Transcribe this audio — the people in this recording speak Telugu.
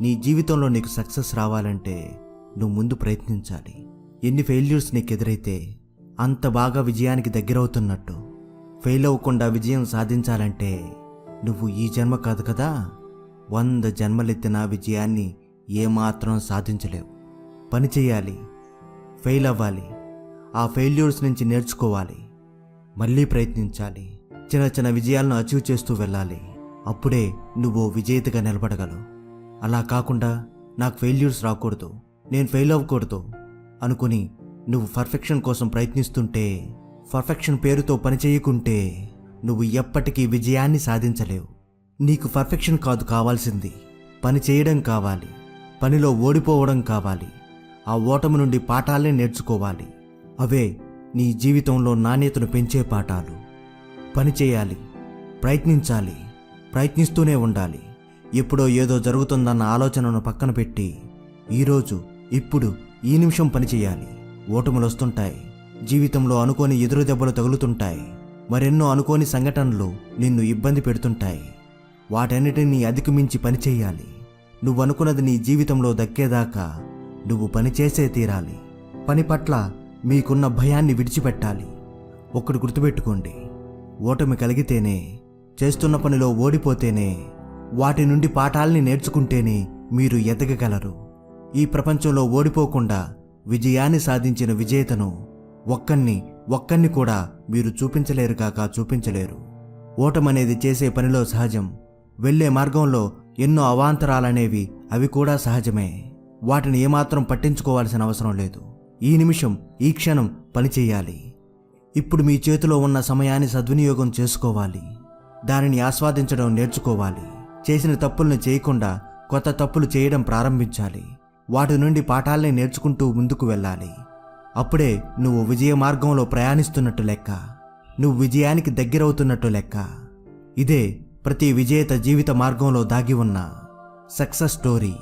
నీ జీవితంలో నీకు సక్సెస్ రావాలంటే నువ్వు ముందు ప్రయత్నించాలి. ఎన్ని ఫెయిల్యూర్స్ నీకు ఎదురైతే అంత బాగా విజయానికి దగ్గరవుతున్నట్టు. ఫెయిల్ అవ్వకుండా విజయం సాధించాలంటే నువ్వు ఈ జన్మ కాదు కదా? వంద జన్మలెత్తిన విజయాన్ని ఏమాత్రం సాధించలేవు. పని చేయాలి ఫెయిల్ అవ్వాలి ఆ ఫెయిల్యూర్స్ నుంచి నేర్చుకోవాలి మళ్ళీ ప్రయత్నించాలి చిన్న చిన్న విజయాలను అచీవ్ చేస్తూ వెళ్ళాలి. అప్పుడే నువ్వు విజేతగా నిలబడగలవు. అలా కాకుండా నాకు ఫెయిల్యూర్స్ రాకూడదు. నేను ఫెయిల్ అవ్వకూడదు అనుకుని నువ్వు పర్ఫెక్షన్ కోసం ప్రయత్నిస్తుంటే పర్ఫెక్షన్ పేరుతో పని చేయకుంటే నువ్వు ఎప్పటికీ విజయాన్ని సాధించలేవు. నీకు పర్ఫెక్షన్ కాదు కావాల్సింది. పని చేయడం కావాలి. పనిలో ఓడిపోవడం కావాలి. ఆ ఓటమి నుండి పాఠాలనే నేర్చుకోవాలి. అవే నీ జీవితంలో నాణ్యతను పెంచే పాఠాలు. పని చేయాలి. ప్రయత్నించాలి. ప్రయత్నిస్తూనే ఉండాలి. ఎప్పుడో ఏదో జరుగుతుందన్న ఆలోచనను పక్కన పెట్టి ఈరోజు ఇప్పుడు ఈ నిమిషం పని చేయాలి. ఓటములు వస్తుంటాయి. జీవితంలో అనుకోని ఎదురు దెబ్బలు తగులుతుంటాయి. మరెన్నో అనుకోని సంఘటనలు నిన్ను ఇబ్బంది పెడుతుంటాయి. వాటన్నిటినీ అధిగమించి పని చేయాలి. నువ్వు అనుకున్నది నీ జీవితంలో దక్కేదాకా నువ్వు పని చేసే తీరాలి. పని పట్ల మీకున్న భయాన్ని విడిచిపెట్టాలి. ఒకటి గుర్తుపెట్టుకోండి. ఓటమి కలిగితేనే చేస్తున్న పనిలో ఓడిపోతేనే వాటి నుండి పాఠాల్ని నేర్చుకుంటేనే మీరు ఎదగగలరు. ఈ ప్రపంచంలో ఓడిపోకుండా విజయాన్ని సాధించిన విజేతను ఒక్కన్ని ఒక్కన్ని కూడా మీరు చూపించలేరు కాక చూపించలేరు. ఓటమనేది చేసే పనిలో సహజం. వెళ్ళే మార్గంలో ఎన్నో అవాంతరాలనేవి అవి కూడా సహజమే. వాటిని ఏమాత్రం పట్టించుకోవాల్సిన అవసరం లేదు. ఈ నిమిషం ఈ క్షణం పనిచేయాలి. ఇప్పుడు మీ చేతిలో ఉన్న సమయాన్ని సద్వినియోగం చేసుకోవాలి. దానిని ఆస్వాదించడం నేర్చుకోవాలి. చేసిన తప్పులను చేయకుండా కొత్త తప్పులు చేయడం ప్రారంభించాలి. వాటి నుండి పాఠాల్ని నేర్చుకుంటూ ముందుకు వెళ్ళాలి. అప్పుడే నువ్వు విజయ మార్గంలో ప్రయాణిస్తున్నట్టు లెక్క. నువ్వు విజయానికి దగ్గరవుతున్నట్టు లెక్క. ఇదే ప్రతి విజేత జీవిత మార్గంలో దాగి ఉన్న సక్సెస్ స్టోరీ.